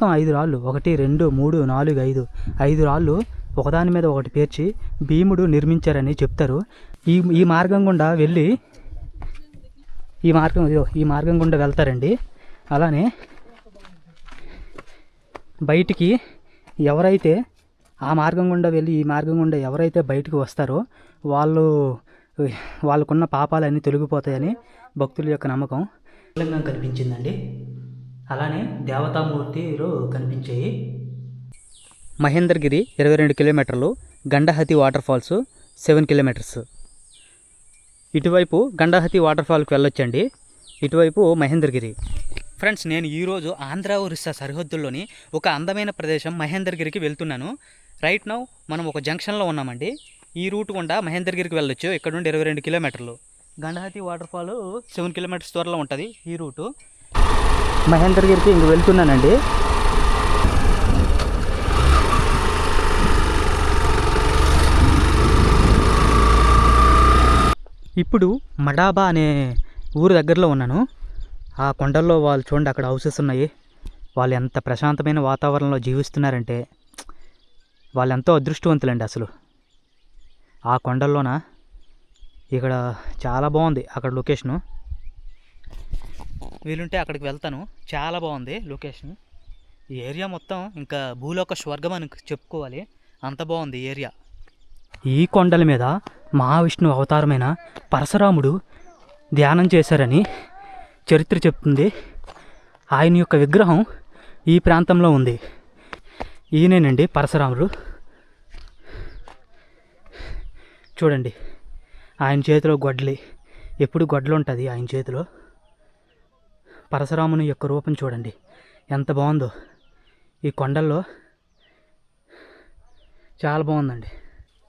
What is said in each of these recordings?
మొత్తం ఐదు రాళ్ళు. ఒకటి రెండు మూడు నాలుగు ఐదు. ఐదు రాళ్ళు ఒకదాని మీద ఒకటి పేర్చి భీముడు నిర్మించారని చెప్తారు. ఈ ఈ మార్గం గుండా వెళ్ళి ఈ మార్గం ఈ మార్గం గుండా వెళ్తారండి. అలానే బయటికి ఎవరైతే ఆ మార్గం గుండా వెళ్ళి ఈ మార్గం గుండా ఎవరైతే బయటికి వస్తారో వాళ్ళు వాళ్ళకున్న పాపాలన్నీ తొలగిపోతాయని భక్తుల యొక్క నమ్మకం. లింగం కనిపించిందండి. అలానే దేవతామూర్తిలు కనిపించాయి. మహేంద్రగిరి ఇరవై రెండు కిలోమీటర్లు Gandahati water falls seven kilometres. ఇటువైపు గండహతి వాటర్ ఫాల్కి వెళ్ళొచ్చండి. ఇటువైపు మహేంద్రగిరి. ఫ్రెండ్స్ నేను ఈరోజు ఆంధ్ర ఒరిస్సా సరిహద్దుల్లోని ఒక అందమైన ప్రదేశం మహేంద్రగిరికి వెళ్తున్నాను. రైట్ నౌ మనం ఒక జంక్షన్లో ఉన్నామండి. ఈ రూట్ గుండా మహేంద్రగిరికి వెళ్ళొచ్చు. ఇక్కడ నుండి ఇరవై రెండు కిలోమీటర్లు. Gandahati water fall seven kilometres దూరంలో ఉంటుంది ఈ రూటు. మహేంద్రగిరికి ఇంక వెళ్తున్నానండి. ఇప్పుడు మడాబా అనే ఊరు దగ్గరలో ఉన్నాను. ఆ కొండల్లో వాళ్ళు చూడండి అక్కడ హౌసెస్ ఉన్నాయి. వాళ్ళు ఎంత ప్రశాంతమైన వాతావరణంలో జీవిస్తున్నారంటే వాళ్ళు ఎంతో అదృష్టవంతులండి అసలు. ఆ కొండల్లోన? ఇక్కడ చాలా బాగుంది అక్కడ లొకేషను వీలుంటే అక్కడికి వెళ్తాను. చాలా బాగుంది లొకేషన్. ఈ ఏరియా మొత్తం ఇంకా భూలోక స్వర్గం అని చెప్పుకోవాలి. అంత బాగుంది ఏరియా. ఈ కొండల మీద మహావిష్ణువు అవతారమైన పరశురాముడు ధ్యానం చేశారని చరిత్ర చెప్తుంది. ఆయన యొక్క విగ్రహం ఈ ప్రాంతంలో ఉంది. ఈయనేనండి పరశురాముడు. చూడండి ఆయన చేతిలో గొడ్డలి. ఎప్పుడు గొడ్డలు ఉంటుంది ఆయన చేతిలో? పరశురాముని యొక్క రూపం చూడండి. ఎంత బాగుందో. ఈ కొండల్లో చాలా బాగుందండి.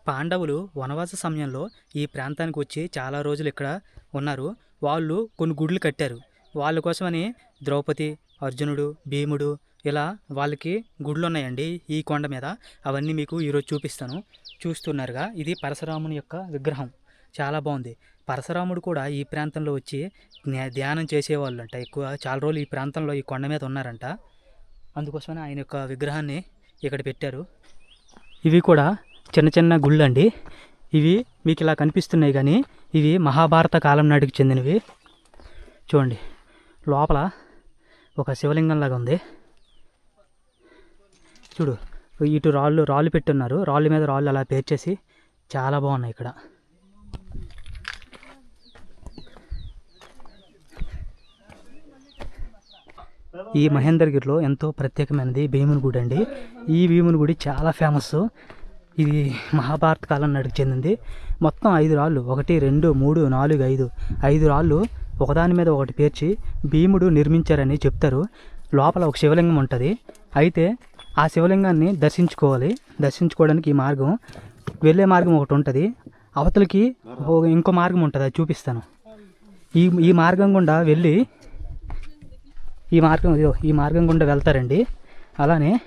పాండవులు వనవాస సమయంలో ఈ ప్రాంతానికి వచ్చి చాలా రోజులు ఇక్కడ ఉన్నారు. వాళ్ళు కొన్ని గుడులు కట్టారు. వాళ్ళ కోసమని ద్రౌపది అర్జునుడు భీముడు ఇలా వాళ్ళకి గుళ్ళు ఉన్నాయండి ఈ కొండ మీద. అవన్నీ మీకు ఈరోజు చూపిస్తాను. చూస్తున్నారుగా ఇది పరశురాముని యొక్క విగ్రహం. చాలా బాగుంది. పరశురాముడు కూడా ఈ ప్రాంతంలో వచ్చి ధ్యానం చేసేవాళ్ళు అంట ఎక్కువ చాలా రోజులు ఈ ప్రాంతంలో ఈ కొండ మీద ఉన్నారంట. అందుకోసమని ఆయన యొక్క విగ్రహాన్ని ఇక్కడ పెట్టారు. ఇవి కూడా చిన్న చిన్న గుళ్ళు అండి ఇవి మీకు ఇలా కనిపిస్తున్నాయి కానీ ఇవి మహాభారత కాలం నాటికి చెందినవి. చూడండి. లోపల ఒక శివలింగం లాగా ఉంది. చూడు ఇటు రాళ్ళు రాళ్ళు పెట్టున్నారు. రాళ్ళ మీద రాళ్ళు అలా పేర్చేసి చాలా బాగున్నాయి ఇక్కడ. ఈ మహేందర్గిరిలో ఎంతో ప్రత్యేకమైనది భీముని గుడి అండి. ఈ భీముని గుడి చాలా ఫేమస్ ఇది మహాభారత కాలం నాటికి చెందింది. మొత్తం ఐదు రాళ్ళు ఒకటి రెండు మూడు నాలుగు ఐదు. ఐదు రాళ్ళు ఒకదాని మీద ఒకటి పేర్చి భీముడు నిర్మించారని చెప్తారు. లోపల ఒక శివలింగం ఉంటుంది. అయితే ఆ శివలింగాన్ని దర్శించుకోవాలి. దర్శించుకోవడానికి ఈ మార్గం వెళ్ళే మార్గం ఒకటి ఉంటుంది. అవతలికి ఓ- ఇంకో మార్గం ఉంటుంది అది చూపిస్తాను. ఈ ఈ మార్గం గుండా వెళ్ళి ఈ మార్గం ఈ మార్గం గుండా వెళ్తారండి. అలానే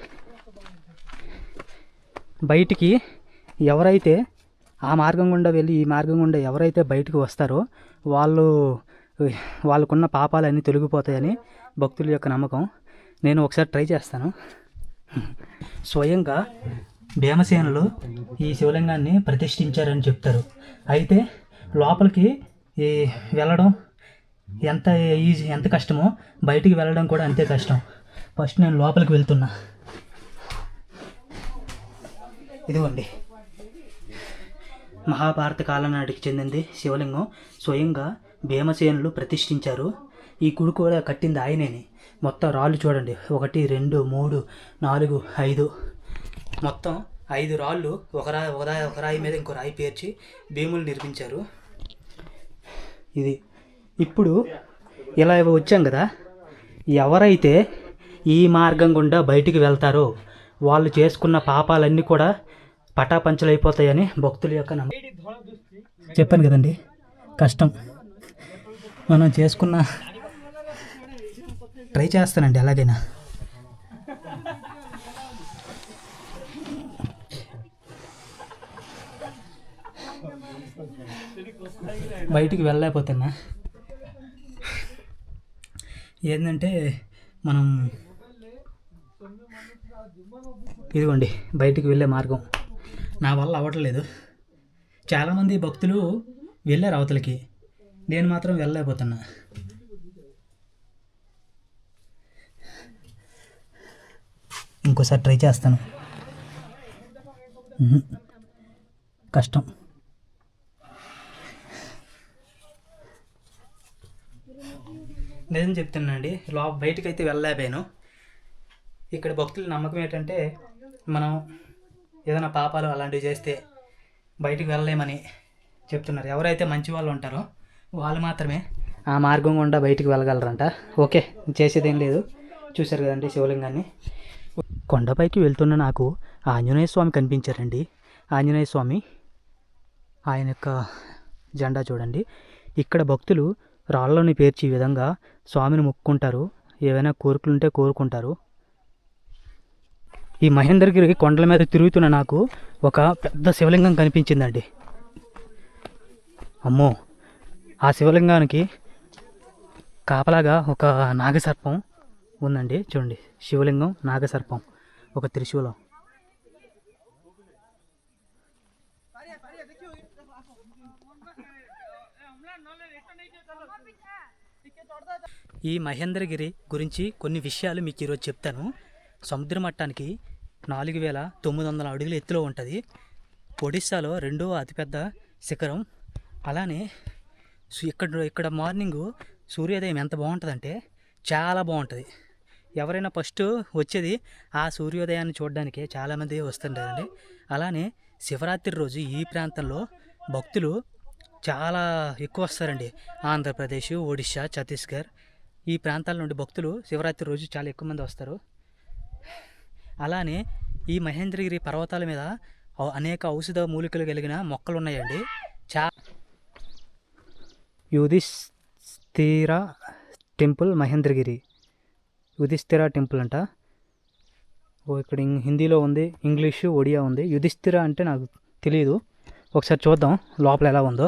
బయటికి ఎవరైతే ఆ మార్గం గుండా వెళ్ళి ఈ మార్గం గుండా ఎవరైతే బయటికి వస్తారో వాళ్ళు వాళ్ళకున్న పాపాలన్నీ తొలగిపోతాయని భక్తుల యొక్క నమ్మకం. నేను ఒకసారి ట్రై చేస్తాను. స్వయంగా భీమసేనులు ఈ శివలింగాన్ని ప్రతిష్ఠించారని చెప్తారు. అయితే లోపలికి ఈ వెళ్ళడం ఎంత ఈజీ ఎంత కష్టమో బయటికి వెళ్ళడం కూడా అంతే కష్టం. ఫస్ట్ నేను లోపలికి వెళ్తున్నా. ఇదిగోండి. మహాభారత కాలం నాటికి చెందింది శివలింగం. స్వయంగా భీమసేనులు ప్రతిష్ఠించారు. ఈ గుడి కూడా కట్టింది ఆయనేని. మొత్తం రాళ్ళు చూడండి. ఒకటి రెండు మూడు నాలుగు ఐదు. మొత్తం ఐదు రాళ్ళు ఒక రాయి ఒక రాయి ఒక రాయి మీద ఇంకో రాయి పేర్చి భీములు నిర్మించారు. ఇది ఇప్పుడు ఇలా వచ్చాం కదా. ఎవరైతే ఈ మార్గం గుండా బయటికి వెళ్తారో వాళ్ళు చేసుకున్న పాపాలన్నీ కూడా పటాపంచలైపోతాయని భక్తుల యొక్క నమ్మకం చెప్పాను కదండి కష్టం. మనం చేసుకున్న ట్రై చేస్తానండి ఎలాగైనా. బయటికి వెళ్ళలేకపోతున్నా. ఏంటంటే మనం ఇదిగోండి బయటికి వెళ్ళే మార్గం. నా వల్ల అవ్వట్లేదు. చాలామంది భక్తులు వెళ్ళారు అవతలకి. నేను మాత్రం వెళ్ళలేకపోతున్నా. ఇంకోసారి ట్రై చేస్తాను. కష్టం. నిజం చెప్తున్నా అండి లో బయటకు అయితే వెళ్ళలేకపోయాను. ఇక్కడ భక్తుల నమ్మకం ఏంటంటే మనం ఏదైనా పాపాలు అలాంటివి చేస్తే బయటకు వెళ్ళలేమని చెప్తున్నారు. ఎవరైతే మంచి వాళ్ళు ఉంటారో వాళ్ళు మాత్రమే ఆ మార్గం గుండా బయటికి వెళ్ళగలరంట. ఓకే చేసేదేం లేదు. చూశారు కదండి శివలింగాన్ని. కొండపైకి వెళ్తున్న నాకు ఆంజనేయ స్వామి కనిపించారండి. ఆంజనేయ స్వామి ఆయన యొక్క జెండా చూడండి. ఇక్కడ భక్తులు రాళ్ళని పేర్చి ఈ విధంగా స్వామిని మొక్కుంటారు. ఏవైనా కోరికలుంటే కోరుకుంటారు. ఈ మహేంద్రగిరి కొండల మీద తిరుగుతున్న నాకు ఒక పెద్ద శివలింగం కనిపించిందండి. అమ్మో ఆ శివలింగానికి కాపలాగా ఒక నాగసర్పం ఉందండి. చూడండి శివలింగం నాగసర్పం ఒక త్రిశూలం. ఈ మహేంద్రగిరి గురించి కొన్ని విషయాలు మీకు ఈరోజు చెప్తాను. సముద్ర మట్టానికి నాలుగు వేల తొమ్మిది వందల అడుగుల ఎత్తులో ఉంటుంది. ఒడిస్సాలో రెండవ అతిపెద్ద శిఖరం. అలానే ఇక్కడ ఇక్కడ మార్నింగ్ సూర్యోదయం ఎంత బాగుంటుందంటే చాలా బాగుంటుంది. ఎవరైనా ఫస్ట్ వచ్చేది ఆ సూర్యోదయాన్ని చూడడానికే చాలామంది వస్తుంటారండి. అలానే శివరాత్రి రోజు ఈ ప్రాంతంలో భక్తులు చాలా ఎక్కువ వస్తారండి. ఆంధ్రప్రదేశ్ ఒడిశా ఛత్తీస్గఢ్. ఈ ప్రాంతాల నుండి భక్తులు శివరాత్రి రోజు చాలా ఎక్కువ మంది వస్తారు. అలానే ఈ మహేంద్రగిరి పర్వతాల మీద అనేక ఔషధ మూలికలు కలిగిన మొక్కలు ఉన్నాయండి. చా యుధిస్థిర టెంపుల్ మహేంద్రగిరి. యుధిస్థిర టెంపుల్ అంట. ఓ ఇక్కడ హిందీలో ఉంది ఇంగ్లీషు ఒడియా ఉంది. యుధిస్థిర అంటే నాకు తెలియదు ఒకసారి చూద్దాం లోపల ఎలా ఉందో.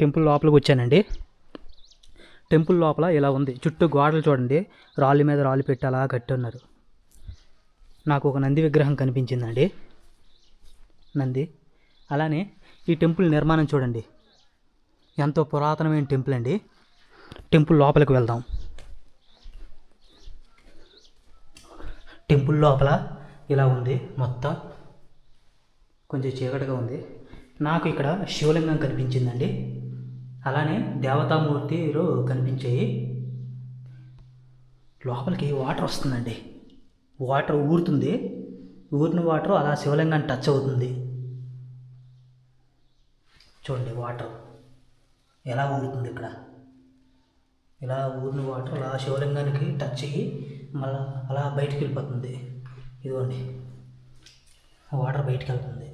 టెంపుల్ లోపలికి వచ్చానండి. టెంపుల్ లోపల ఇలా ఉంది. చుట్టూ గోడలు చూడండి. రాళ్ళ మీద రాళ్ళు పెట్టి అలా కట్టి ఉన్నారు. నాకు ఒక నంది విగ్రహం కనిపించిందండి. నంది. అలానే ఈ టెంపుల్ నిర్మాణం చూడండి. ఎంతో పురాతనమైన టెంపుల్ అండి. టెంపుల్ లోపలికి వెళ్దాం. టెంపుల్ లోపల ఇలా ఉంది. మొత్తం కొంచెం చీకటిగా ఉంది. నాకు ఇక్కడ శివలింగం కనిపించిందండి. అలానే దేవతామూర్తిలో కనిపించాయి. లోపలికి వాటర్ వస్తుందండి. వాటర్ ఊరుతుంది. ఊరిన వాటర్ అలా శివలింగాన్ని టచ్ అవుతుంది. చూడండి వాటర్. ఎలా ఊరుతుంది ఇక్కడ? ఇలా ఊరిన వాటర్ అలా శివలింగానికి టచ్ అయ్యి మళ్ళీ అలా బయటికి వెళ్ళిపోతుంది. ఇదిగోండి. వాటర్ బయటికి వెళ్తుంది.